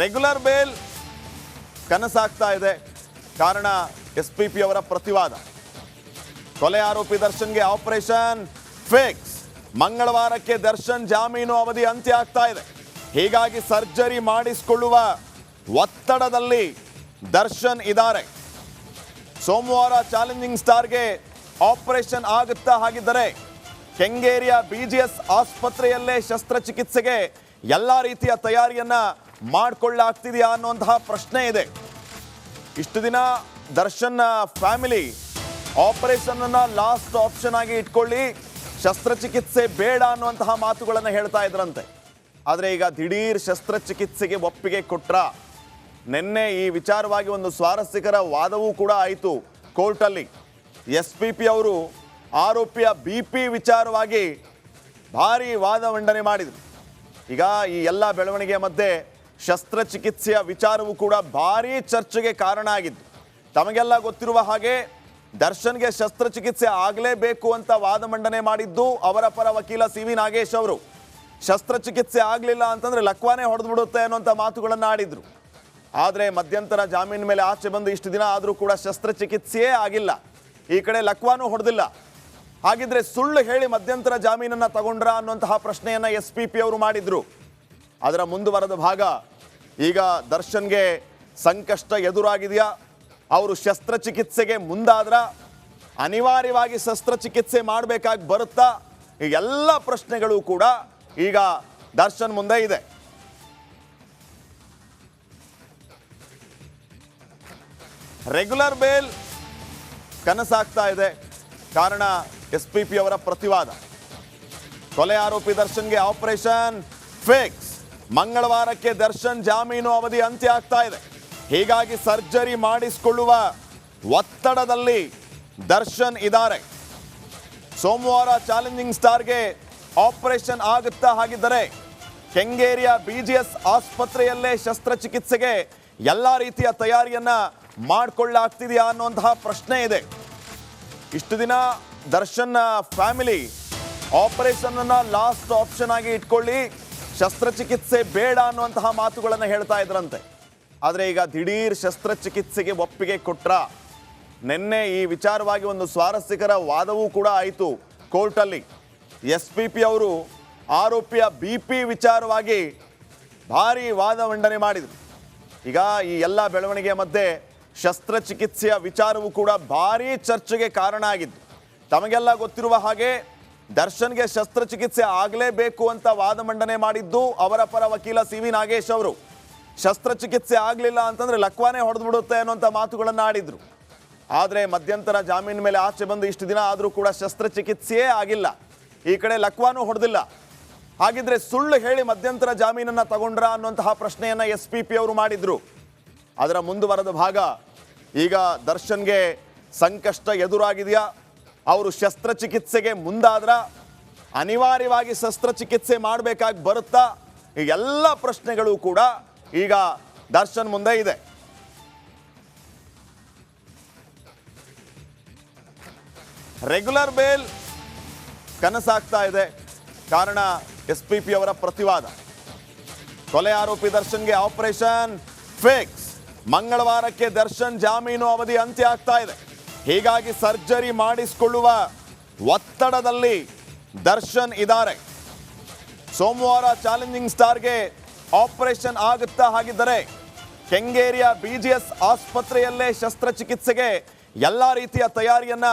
Regular bale ಕನಸಾಗ್ತಾ ಇದೆ. ಕಾರಣ S P P ಅವರ ಪ್ರತಿವಾದ. ಕೊಲೆ ಆರೋಪಿ ದರ್ಶನ್ಗೆ ಆಪರೇಷನ್ ಫಿಕ್ಸ್. ಮಂಗಳವಾರಕ್ಕೆ ದರ್ಶನ್ ಜಾಮೀನು ಅವಧಿ ಅಂತ್ಯ ಆಗ್ತಾ ಇದೆ. ಹೀಗಾಗಿ ಸರ್ಜರಿ ಮಾಡಿಸಿಕೊಳ್ಳುವ ಒತ್ತಡದಲ್ಲಿ ದರ್ಶನ್ ಇದ್ದಾರೆ. ಸೋಮವಾರ ಚಾಲೆಂಜಿಂಗ್ ಸ್ಟಾರ್ಗೆ ಆಪರೇಷನ್ ಆಗುತ್ತಾ ಹಾಗಿದ್ದರೆ ಕೆಂಗೇರಿಯ ಬಿಜಿಎಸ್ ಆಸ್ಪತ್ರೆಯಲ್ಲೇ ಶಸ್ತ್ರಚಿಕಿತ್ಸೆಗೆ ಎಲ್ಲ ರೀತಿಯ ತಯಾರಿಯನ್ನ ಮಾಡಿಕೊಳ್ಳಾಗ್ತಿದೆಯಾ ಅನ್ನುವಂತಹ ಪ್ರಶ್ನೆ ಇದೆ. ಇಷ್ಟು ದಿನ ದರ್ಶನ್ ಫ್ಯಾಮಿಲಿ ಆಪರೇಷನ್ ಅನ್ನ ಲಾಸ್ಟ್ ಆಪ್ಷನ್ ಆಗಿ ಇಟ್ಕೊಳ್ಳಿ. ಶಸ್ತ್ರಚಿಕಿತ್ಸೆ ಬೇಡ ಅನ್ನುವಂತಹ ಮಾತುಗಳನ್ನು ಹೇಳ್ತಾ ಇದ್ರಂತೆ. ಆದರೆ ಈಗ ದಿಢೀರ್ ಶಸ್ತ್ರಚಿಕಿತ್ಸೆಗೆ ಒಪ್ಪಿಗೆ ಕೊಟ್ರ. ನಿನ್ನೆ ಈ ವಿಚಾರವಾಗಿ ಒಂದು ಸ್ವಾರಸ್ಯಕರ ವಾದವೂ ಕೂಡ ಆಯಿತು ಕೋರ್ಟಲ್ಲಿ. ಎಸ್ ಪಿ ಪಿ ಅವರು ಆರೋಪಿಯ ಬಿ ಪಿ ವಿಚಾರವಾಗಿ ಭಾರಿ ವಾದ ಮಂಡನೆ ಮಾಡಿದರು. ಈಗ ಈ ಎಲ್ಲ ಬೆಳವಣಿಗೆಯ ಮಧ್ಯೆ ಶಸ್ತ್ರಚಿಕಿತ್ಸೆಯ ವಿಚಾರವೂ ಕೂಡ ಭಾರೀ ಚರ್ಚೆಗೆ ಕಾರಣ ಆಗಿದ್ದು, ತಮಗೆಲ್ಲ ಗೊತ್ತಿರುವ ಹಾಗೆ ದರ್ಶನ್ಗೆ ಶಸ್ತ್ರಚಿಕಿತ್ಸೆ ಆಗಲೇಬೇಕು ಅಂತ ವಾದ ಮಂಡನೆ ಮಾಡಿದ್ದು ಅವರ ಪರ ವಕೀಲ ಸಿ ವಿ ನಾಗೇಶ್ ಅವರು. ಶಸ್ತ್ರಚಿಕಿತ್ಸೆ ಆಗಲಿಲ್ಲ ಅಂತಂದ್ರೆ ಲಕ್ವಾನೇ ಹೊಡೆದು ಬಿಡುತ್ತೆ ಅನ್ನುವಂಥ ಮಾತುಗಳನ್ನು ಆಡಿದ್ರು. ಆದರೆ ಮಧ್ಯಂತರ ಜಾಮೀನು ಮೇಲೆ ಆಚೆ ಬಂದು ಇಷ್ಟು ದಿನ ಆದರೂ ಕೂಡ ಶಸ್ತ್ರಚಿಕಿತ್ಸೆಯೇ ಆಗಿಲ್ಲ. ಈ ಕಡೆ ಲಕ್ವಾನೂ ಹೊಡೆದಿಲ್ಲ. ಹಾಗಿದ್ರೆ ಸುಳ್ಳು ಹೇಳಿ ಮಧ್ಯಂತರ ಜಾಮೀನನ್ನು ತಗೊಂಡ್ರ ಅನ್ನುವಂತಹ ಪ್ರಶ್ನೆಯನ್ನು ಎಸ್ ಪಿ ಪಿ ಅವರು ಮಾಡಿದ್ರು. ಅದರ ಮುಂದುವರೆದ ಭಾಗ ಈಗ ದರ್ಶನ್ಗೆ ಸಂಕಷ್ಟ ಎದುರಾಗಿದೆಯಾ? ಅವರು ಶಸ್ತ್ರಚಿಕಿತ್ಸೆಗೆ ಮುಂದಾದ್ರ? ಅನಿವಾರ್ಯವಾಗಿ ಶಸ್ತ್ರಚಿಕಿತ್ಸೆ ಮಾಡಬೇಕಾಗಿ ಬರುತ್ತಾ? ಈ ಎಲ್ಲ ಪ್ರಶ್ನೆಗಳು ಕೂಡ ಈಗ ದರ್ಶನ್ ಮುಂದೆ ಇದೆ. ರೆಗ್ಯುಲರ್ ಬೇಲ್ ಕನಸಾಗ್ತಾ ಇದೆ. ಕಾರಣ ಎಸ್ ಪಿ ಪಿ ಅವರ ಪ್ರತಿವಾದ. ಕೊಲೆ ಆರೋಪಿ ದರ್ಶನ್ಗೆ ಆಪರೇಷನ್ ಫಿಕ್ಸ್. ಮಂಗಳವಾರಕ್ಕೆ ದರ್ಶನ್ ಜಾಮೀನು ಅವಧಿ ಅಂತ್ಯ ಆಗ್ತಾ ಇದೆ. ಹೀಗಾಗಿ ಸರ್ಜರಿ ಮಾಡಿಸಿಕೊಳ್ಳುವ ಒತ್ತಡದಲ್ಲಿ ದರ್ಶನ್ ಇದ್ದಾರೆ. ಸೋಮವಾರ ಚಾಲೆಂಜಿಂಗ್ ಸ್ಟಾರ್ಗೆ ಆಪರೇಷನ್ ಆಗುತ್ತಾ ಹಾಗಿದ್ದರೆ ಕೆಂಗೇರಿಯ ಎಸ್ ಆಸ್ಪತ್ರೆಯಲ್ಲೇ ಶಸ್ತ್ರಚಿಕಿತ್ಸೆಗೆ ಎಲ್ಲ ರೀತಿಯ ತಯಾರಿಯನ್ನ ಮಾಡಿಕೊಳ್ಳಾಗ್ತಿದೆಯಾ ಅನ್ನುವಂತಹ ಪ್ರಶ್ನೆ ಇದೆ. ಇಷ್ಟು ದಿನ ದರ್ಶನ್ ಫ್ಯಾಮಿಲಿ ಆಪರೇಷನ್ ಅನ್ನ ಲಾಸ್ಟ್ ಆಪ್ಷನ್ ಆಗಿ ಇಟ್ಕೊಳ್ಳಿ. ಶಸ್ತ್ರಚಿಕಿತ್ಸೆ ಬೇಡ ಅನ್ನುವಂತಹ ಮಾತುಗಳನ್ನು ಹೇಳ್ತಾ ಇದ್ರಂತೆ. ಆದರೆ ಈಗ ದಿಢೀರ್ ಶಸ್ತ್ರಚಿಕಿತ್ಸೆಗೆ ಒಪ್ಪಿಗೆ ಕೊಟ್ರ ನಿನ್ನೆ ಈ ವಿಚಾರವಾಗಿ ಒಂದು ಸ್ವಾರಸ್ಯಕರ ವಾದವೂ ಕೂಡ ಆಯಿತು ಕೋರ್ಟಲ್ಲಿ. ಎಸ್ ಪಿ ಪಿ ಅವರು ಆರೋಪಿಯ ಬಿ ಪಿ ವಿಚಾರವಾಗಿ ಭಾರಿ ವಾದ ಮಂಡನೆ ಮಾಡಿದರು. ಈಗ ಈ ಎಲ್ಲ ಬೆಳವಣಿಗೆಯ ಮಧ್ಯೆ ಶಸ್ತ್ರಚಿಕಿತ್ಸೆಯ ವಿಚಾರವೂ ಕೂಡ ಭಾರೀ ಚರ್ಚೆಗೆ ಕಾರಣ ಆಗಿದ್ದು. ತಮಗೆಲ್ಲ ಗೊತ್ತಿರುವ ಹಾಗೆ ದರ್ಶನ್ಗೆ ಶಸ್ತ್ರಚಿಕಿತ್ಸೆ ಆಗಲೇಬೇಕು ಅಂತ ವಾದ ಮಂಡನೆ ಮಾಡಿದ್ದು ಅವರ ಪರ ವಕೀಲ ಸಿ ವಿ ನಾಗೇಶ್ ಅವರು. ಶಸ್ತ್ರಚಿಕಿತ್ಸೆ ಆಗಲಿಲ್ಲ ಅಂತಂದ್ರೆ ಲಕ್ವಾನೇ ಹೊಡೆದು ಬಿಡುತ್ತೆ ಅನ್ನುವಂಥ ಮಾತುಗಳನ್ನು ಆಡಿದ್ರು. ಆದರೆ ಮಧ್ಯಂತರ ಜಾಮೀನ್ ಮೇಲೆ ಆಚೆ ಬಂದು ಇಷ್ಟು ದಿನ ಆದರೂ ಕೂಡ ಶಸ್ತ್ರಚಿಕಿತ್ಸೆಯೇ ಆಗಿಲ್ಲ. ಈ ಕಡೆ ಲಕ್ವಾನು ಹೊಡೆದಿಲ್ಲ. ಹಾಗಿದ್ರೆ ಸುಳ್ಳು ಹೇಳಿ ಮಧ್ಯಂತರ ಜಾಮೀನನ್ನು ತಗೊಂಡ್ರ ಅನ್ನುವಂತಹ ಪ್ರಶ್ನೆಯನ್ನು ಎಸ್ ಪಿ ಪಿ ಅವರು ಮಾಡಿದ್ರು. ಅದರ ಮುಂದುವರೆದ ಭಾಗ, ಈಗ ದರ್ಶನ್ಗೆ ಸಂಕಷ್ಟ ಎದುರಾಗಿದೆಯಾ? ಅವರು ಶಸ್ತ್ರಚಿಕಿತ್ಸೆಗೆ ಮುಂದಾದ್ರ ಅನಿವಾರ್ಯವಾಗಿ ಶಸ್ತ್ರಚಿಕಿತ್ಸೆ ಮಾಡಬೇಕಾಗಿ ಬರುತ್ತಾ? ಈ ಎಲ್ಲ ಪ್ರಶ್ನೆಗಳು ಕೂಡ ಈಗ ದರ್ಶನ್ ಮುಂದೆ ಇದೆ. ರೆಗ್ಯುಲರ್ ಬೇಲ್ ಕನಸಾಗ್ತಾ ಇದೆ. ಕಾರಣ ಎಸ್ ಪಿ ಪಿ ಅವರ ಪ್ರತಿವಾದ. ಕೊಲೆ ಆರೋಪಿ ದರ್ಶನ್ಗೆ ಆಪರೇಷನ್ ಫಿಕ್ಸ್. ಮಂಗಳವಾರಕ್ಕೆ ದರ್ಶನ್ ಜಾಮೀನು ಅವಧಿ ಅಂತ್ಯ ಆಗ್ತಾ ಇದೆ. ಹೀಗಾಗಿ ಸರ್ಜರಿ ಮಾಡಿಸಿಕೊಳ್ಳುವ ಒತ್ತಡದಲ್ಲಿ ದರ್ಶನ್ ಇದ್ದಾರೆ. ಸೋಮವಾರ ಚಾಲೆಂಜಿಂಗ್ ಸ್ಟಾರ್ಗೆ ಆಪರೇಷನ್ ಆಗುತ್ತಾ ಹಾಗಿದ್ದರೆ ಕೆಂಗೇರಿಯ ಎಸ್ ಆಸ್ಪತ್ರೆಯಲ್ಲೇ ಶಸ್ತ್ರಚಿಕಿತ್ಸೆಗೆ ಎಲ್ಲ ರೀತಿಯ ತಯಾರಿಯನ್ನ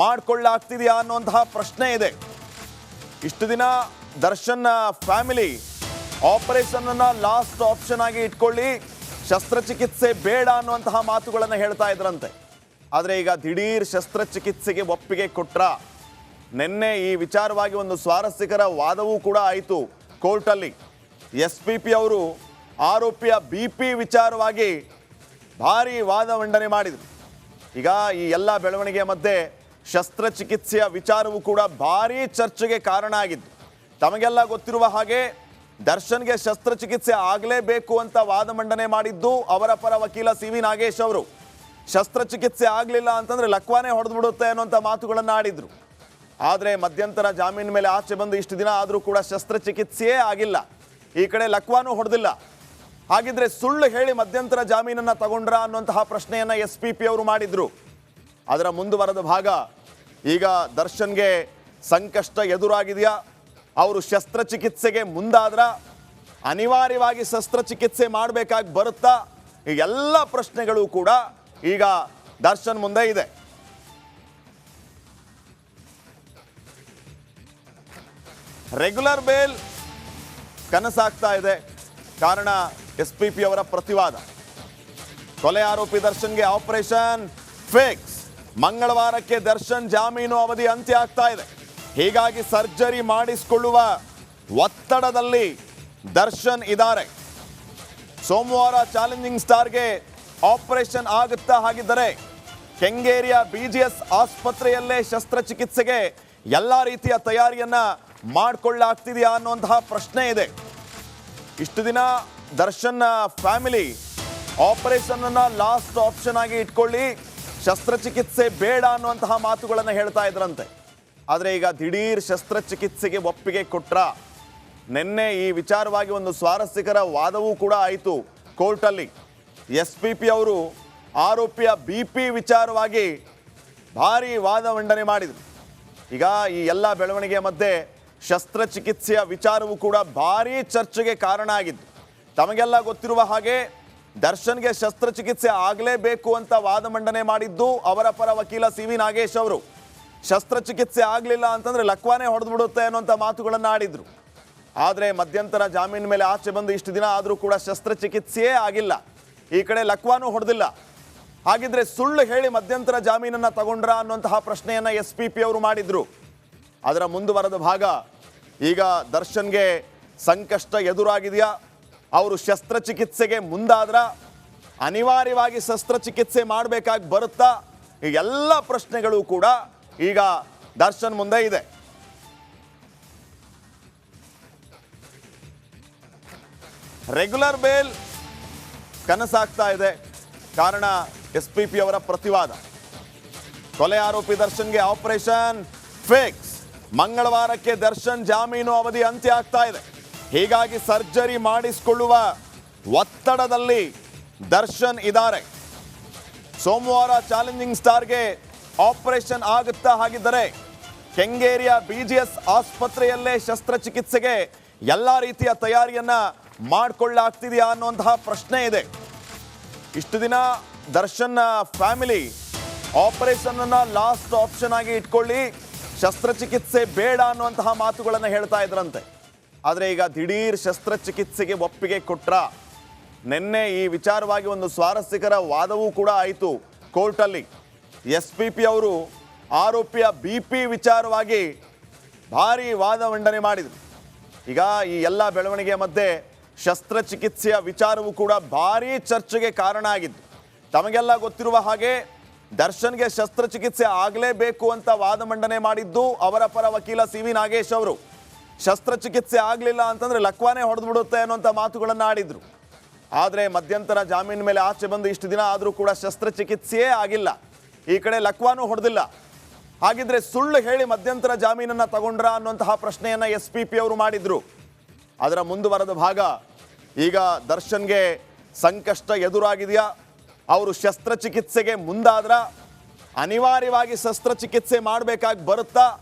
ಮಾಡಿಕೊಳ್ಳಾಗ್ತಿದೆಯಾ ಅನ್ನುವಂತಹ ಪ್ರಶ್ನೆ ಇದೆ. ಇಷ್ಟು ದಿನ ದರ್ಶನ್ ಫ್ಯಾಮಿಲಿ ಆಪರೇಷನ್ ಅನ್ನ ಲಾಸ್ಟ್ ಆಪ್ಷನ್ ಆಗಿ ಇಟ್ಕೊಳ್ಳಿ, ಶಸ್ತ್ರಚಿಕಿತ್ಸೆ ಬೇಡ ಅನ್ನುವಂತಹ ಮಾತುಗಳನ್ನು ಹೇಳ್ತಾ ಇದ್ರಂತೆ. ಆದರೆ ಈಗ ದಿಢೀರ್ ಶಸ್ತ್ರಚಿಕಿತ್ಸೆಗೆ ಒಪ್ಪಿಗೆ ಕೊಟ್ರ. ನಿನ್ನೆ ಈ ವಿಚಾರವಾಗಿ ಒಂದು ಸ್ವಾರಸ್ಯಕರ ವಾದವೂ ಕೂಡ ಆಯಿತು ಕೋರ್ಟಲ್ಲಿ. ಎಸ್ ಪಿ ಪಿ ಅವರು ಆರೋಪಿಯ ಬಿ ಪಿ ವಿಚಾರವಾಗಿ ಭಾರಿ ವಾದ ಮಂಡನೆ ಮಾಡಿದರು. ಈಗ ಈ ಎಲ್ಲ ಬೆಳವಣಿಗೆಯ ಮಧ್ಯೆ ಶಸ್ತ್ರಚಿಕಿತ್ಸೆಯ ವಿಚಾರವೂ ಕೂಡ ಭಾರೀ ಚರ್ಚೆಗೆ ಕಾರಣ ಆಗಿದ್ದು. ತಮಗೆಲ್ಲ ಗೊತ್ತಿರುವ ಹಾಗೆ ದರ್ಶನ್ಗೆ ಶಸ್ತ್ರಚಿಕಿತ್ಸೆ ಆಗಲೇಬೇಕು ಅಂತ ವಾದ ಮಂಡನೆ ಮಾಡಿದ್ದು ಅವರ ಪರ ವಕೀಲ ಸಿ ವಿ ನಾಗೇಶ್ ಅವರು. ಶಸ್ತ್ರಚಿಕಿತ್ಸೆ ಆಗಲಿಲ್ಲ ಅಂತಂದ್ರೆ ಲಕ್ವಾನೇ ಹೊಡೆದು ಬಿಡುತ್ತೆ ಅನ್ನುವಂಥ ಮಾತುಗಳನ್ನು ಆಡಿದ್ರು. ಆದರೆ ಮಧ್ಯಂತರ ಜಾಮೀನು ಮೇಲೆ ಆಚೆ ಬಂದು ಇಷ್ಟು ದಿನ ಆದರೂ ಕೂಡ ಶಸ್ತ್ರಚಿಕಿತ್ಸೆಯೇ ಆಗಿಲ್ಲ. ಈ ಕಡೆ ಲಕ್ವಾನೂ ಹೊಡೆದಿಲ್ಲ. ಹಾಗಿದ್ರೆ ಸುಳ್ಳು ಹೇಳಿ ಮಧ್ಯಂತರ ಜಾಮೀನನ್ನು ತಗೊಂಡ್ರ ಅನ್ನುವಂತಹ ಪ್ರಶ್ನೆಯನ್ನು ಎಸ್ ಪಿ ಪಿ ಅವರು ಮಾಡಿದ್ರು. ಅದರ ಮುಂದುವರೆದ ಭಾಗ, ಈಗ ದರ್ಶನ್ಗೆ ಸಂಕಷ್ಟ ಎದುರಾಗಿದೆಯಾ? ಅವರು ಶಸ್ತ್ರಚಿಕಿತ್ಸೆಗೆ ಮುಂದಾದ್ರ? ಅನಿವಾರ್ಯವಾಗಿ ಶಸ್ತ್ರಚಿಕಿತ್ಸೆ ಮಾಡಬೇಕಾಗಿ ಬರುತ್ತಾ? ಈ ಎಲ್ಲ ಪ್ರಶ್ನೆಗಳು ಕೂಡ ಈಗ ದರ್ಶನ್ ಮುಂದೆ ಇದೆ. ರೆಗ್ಯುಲರ್ ಬೇಲ್ ಕನಸಾಗ್ತಾ ಇದೆ. ಕಾರಣ ಎಸ್ ಪಿ ಪಿ ಅವರ ಪ್ರತಿವಾದ. ಕೊಲೆ ಆರೋಪಿ ದರ್ಶನ್ಗೆ ಆಪರೇಷನ್ ಫಿಕ್ಸ್. ಮಂಗಳವಾರಕ್ಕೆ ದರ್ಶನ್ ಜಾಮೀನು ಅವಧಿ ಅಂತ್ಯ ಆಗ್ತಾ ಇದೆ. ಹೀಗಾಗಿ ಸರ್ಜರಿ ಮಾಡಿಸಿಕೊಳ್ಳುವ ಒತ್ತಡದಲ್ಲಿ ದರ್ಶನ್ ಇದ್ದಾರೆ. ಸೋಮವಾರ ಚಾಲೆಂಜಿಂಗ್ ಸ್ಟಾರ್ಗೆ ಆಪರೇಷನ್ ಆಗುತ್ತಾ ಹಾಗಿದ್ದರೆ ಕೆಂಗೇರಿಯ ಬಿಜಿಎಸ್ ಆಸ್ಪತ್ರೆಯಲ್ಲೇ ಶಸ್ತ್ರಚಿಕಿತ್ಸೆಗೆ ಎಲ್ಲ ರೀತಿಯ ತಯಾರಿಯನ್ನ ಮಾಡಿಕೊಳ್ಳಾಗ್ತಿದೆಯಾ ಅನ್ನುವಂತಹ ಪ್ರಶ್ನೆ ಇದೆ. ಇಷ್ಟು ದಿನ ದರ್ಶನ್ ಫ್ಯಾಮಿಲಿ ಆಪರೇಷನ್ ಅನ್ನ ಲಾಸ್ಟ್ ಆಪ್ಷನ್ ಆಗಿ ಇಟ್ಕೊಳ್ಳಿ, ಶಸ್ತ್ರಚಿಕಿತ್ಸೆ ಬೇಡ ಅನ್ನುವಂತಹ ಮಾತುಗಳನ್ನು ಹೇಳ್ತಾ ಇದ್ರಂತೆ. ಆದರೆ ಈಗ ದಿಢೀರ್ ಶಸ್ತ್ರಚಿಕಿತ್ಸೆಗೆ ಒಪ್ಪಿಗೆ ಕೊಟ್ರ ನಿನ್ನೆ ಈ ವಿಚಾರವಾಗಿ ಒಂದು ಸ್ವಾರಸ್ಯಕರ ವಾದವೂ ಕೂಡ ಆಯಿತು ಕೋರ್ಟಲ್ಲಿ. ಎಸ್ ಪಿ ಪಿ ಅವರು ಆರೋಪಿಯ ಬಿ ಪಿ ವಿಚಾರವಾಗಿ ಭಾರಿ ವಾದ ಮಂಡನೆ ಮಾಡಿದರು. ಈಗ ಈ ಎಲ್ಲ ಬೆಳವಣಿಗೆಯ ಮಧ್ಯೆ ಶಸ್ತ್ರಚಿಕಿತ್ಸೆಯ ವಿಚಾರವೂ ಕೂಡ ಭಾರೀ ಚರ್ಚೆಗೆ ಕಾರಣ ಆಗಿದ್ದು, ತಮಗೆಲ್ಲ ಗೊತ್ತಿರುವ ಹಾಗೆ ದರ್ಶನ್ಗೆ ಶಸ್ತ್ರಚಿಕಿತ್ಸೆ ಆಗಲೇಬೇಕು ಅಂತ ವಾದ ಮಂಡನೆ ಮಾಡಿದ್ದು ಅವರ ಪರ ವಕೀಲ ಸಿ ವಿ ನಾಗೇಶ್ ಅವರು. ಶಸ್ತ್ರಚಿಕಿತ್ಸೆ ಆಗಲಿಲ್ಲ ಅಂತಂದರೆ ಲಕ್ವಾನೇ ಹೊಡೆದು ಬಿಡುತ್ತೆ ಅನ್ನುವಂಥ ಮಾತುಗಳನ್ನು ಆಡಿದರು. ಆದರೆ ಮಧ್ಯಂತರ ಜಾಮೀನು ಮೇಲೆ ಆಚೆ ಬಂದು ಇಷ್ಟು ದಿನ ಆದರೂ ಕೂಡ ಶಸ್ತ್ರಚಿಕಿತ್ಸೆಯೇ ಆಗಿಲ್ಲ. ಈ ಕಡೆ ಲಕ್ವಾನು ಹೊಡೆದಿಲ್ಲ. ಹಾಗಿದ್ರೆ ಸುಳ್ಳು ಹೇಳಿ ಮಧ್ಯಂತರ ಜಾಮೀನನ್ನು ತಗೊಂಡ್ರ ಅನ್ನುವಂತಹ ಪ್ರಶ್ನೆಯನ್ನ ಎಸ್ ಪಿ ಪಿ ಅವರು ಮಾಡಿದ್ರು. ಅದರ ಮುಂದುವರೆದ ಭಾಗ, ಈಗ ದರ್ಶನ್ಗೆ ಸಂಕಷ್ಟ ಎದುರಾಗಿದೆಯಾ? ಅವರು ಶಸ್ತ್ರಚಿಕಿತ್ಸೆಗೆ ಮುಂದಾದ್ರ? ಅನಿವಾರ್ಯವಾಗಿ ಶಸ್ತ್ರಚಿಕಿತ್ಸೆ ಮಾಡಬೇಕಾಗಿ ಬರುತ್ತಾ? ಈ ಎಲ್ಲ ಪ್ರಶ್ನೆಗಳು ಕೂಡ ಈಗ ದರ್ಶನ್ ಮುಂದೆ ಇದೆ. ರೆಗ್ಯುಲರ್ ಬೇಲ್ ಕನಸಾಗ್ತಾ ಇದೆ. ಕಾರಣ ಎಸ್ ಪಿ ಪಿ ಅವರ ಪ್ರತಿವಾದ. ಕೊಲೆ ಆರೋಪಿ ದರ್ಶನ್ಗೆ ಆಪರೇಷನ್ ಫಿಕ್ಸ್. ಮಂಗಳವಾರಕ್ಕೆ ದರ್ಶನ್ ಜಾಮೀನು ಅವಧಿ ಅಂತ್ಯ ಆಗ್ತಾ ಇದೆ. ಹೀಗಾಗಿ ಸರ್ಜರಿ ಮಾಡಿಸಿಕೊಳ್ಳುವ ಒತ್ತಡದಲ್ಲಿ ದರ್ಶನ್ ಇದ್ದಾರೆ. ಸೋಮವಾರ ಚಾಲೆಂಜಿಂಗ್ ಸ್ಟಾರ್ಗೆ ಆಪರೇಷನ್ ಆಗುತ್ತಾ ಹಾಗಿದ್ದರೆ ಕೆಂಗೇರಿಯ ಬಿಜಿಎಸ್ ಆಸ್ಪತ್ರೆಯಲ್ಲೇ ಶಸ್ತ್ರಚಿಕಿತ್ಸೆಗೆ ಎಲ್ಲ ರೀತಿಯ ತಯಾರಿಯನ್ನ ಮಾಡಿಕೊಳ್ಳಾಗ್ತಿದೆಯಾ ಅನ್ನುವಂತಹ ಪ್ರಶ್ನೆ ಇದೆ. ಇಷ್ಟು ದಿನ ದರ್ಶನ್ ಫ್ಯಾಮಿಲಿ ಆಪರೇಷನ್ ಅನ್ನ ಲಾಸ್ಟ್ ಆಪ್ಷನ್ ಆಗಿ ಇಟ್ಕೊಳ್ಳಿ, ಶಸ್ತ್ರಚಿಕಿತ್ಸೆ ಬೇಡ ಅನ್ನುವಂತಹ ಮಾತುಗಳನ್ನು ಹೇಳ್ತಾ ಇದ್ರಂತೆ. ಆದರೆ ಈಗ ದಿಢೀರ್ ಶಸ್ತ್ರಚಿಕಿತ್ಸೆಗೆ ಒಪ್ಪಿಗೆ ಕೊಟ್ರ, ನಿನ್ನೆ ಈ ವಿಚಾರವಾಗಿ ಒಂದು ಸ್ವಾರಸ್ಯಕರ ವಾದವೂ ಕೂಡ ಆಯಿತು ಕೋರ್ಟಲ್ಲಿ. ಎಸ್ ಪಿ ಪಿ ಅವರು ಆರೋಪಿಯ ಬಿ ಪಿ ವಿಚಾರವಾಗಿ ಭಾರಿ ವಾದ ಮಂಡನೆ ಮಾಡಿದರು. ಈಗ ಈ ಎಲ್ಲ ಬೆಳವಣಿಗೆಯ ಮಧ್ಯೆ ಶಸ್ತ್ರಚಿಕಿತ್ಸೆಯ ವಿಚಾರವೂ ಕೂಡ ಭಾರೀ ಚರ್ಚೆಗೆ ಕಾರಣ ಆಗಿದ್ದು, ತಮಗೆಲ್ಲ ಗೊತ್ತಿರುವ ಹಾಗೆ ದರ್ಶನ್ಗೆ ಶಸ್ತ್ರಚಿಕಿತ್ಸೆ ಆಗಲೇಬೇಕು ಅಂತ ವಾದ ಮಂಡನೆ ಮಾಡಿದ್ದು ಅವರ ಪರ ವಕೀಲ ಸಿ ವಿ ನಾಗೇಶ್ ಅವರು. ಶಸ್ತ್ರಚಿಕಿತ್ಸೆ ಆಗಲಿಲ್ಲ ಅಂತಂದ್ರೆ ಲಕ್ವಾನೇ ಹೊಡೆದು ಬಿಡುತ್ತೆ ಅನ್ನುವಂಥ ಮಾತುಗಳನ್ನು ಆಡಿದ್ರು. ಆದರೆ ಮಧ್ಯಂತರ ಜಾಮೀನು ಮೇಲೆ ಆಚೆ ಬಂದು ಇಷ್ಟು ದಿನ ಆದರೂ ಕೂಡ ಶಸ್ತ್ರಚಿಕಿತ್ಸೆಯೇ ಆಗಿಲ್ಲ. ಈ ಕಡೆ ಲಕ್ವಾನೂ ಹೊಡೆದಿಲ್ಲ. ಹಾಗಿದ್ರೆ ಸುಳ್ಳು ಹೇಳಿ ಮಧ್ಯಂತರ ಜಾಮೀನನ್ನು ತಗೊಂಡ್ರ ಅನ್ನುವಂತಹ ಪ್ರಶ್ನೆಯನ್ನು ಎಸ್ ಪಿ ಪಿ ಅವರು ಮಾಡಿದ್ರು. ಅದರ ಮುಂದುವರೆದ ಭಾಗ ಈಗ ದರ್ಶನ್ಗೆ ಸಂಕಷ್ಟ ಎದುರಾಗಿದೆಯಾ? ಅವರು ಶಸ್ತ್ರಚಿಕಿತ್ಸೆಗೆ ಮುಂದಾದ್ರ? ಅನಿವಾರ್ಯವಾಗಿ ಶಸ್ತ್ರಚಿಕಿತ್ಸೆ ಮಾಡಬೇಕಾಗಿ ಬರುತ್ತಾ?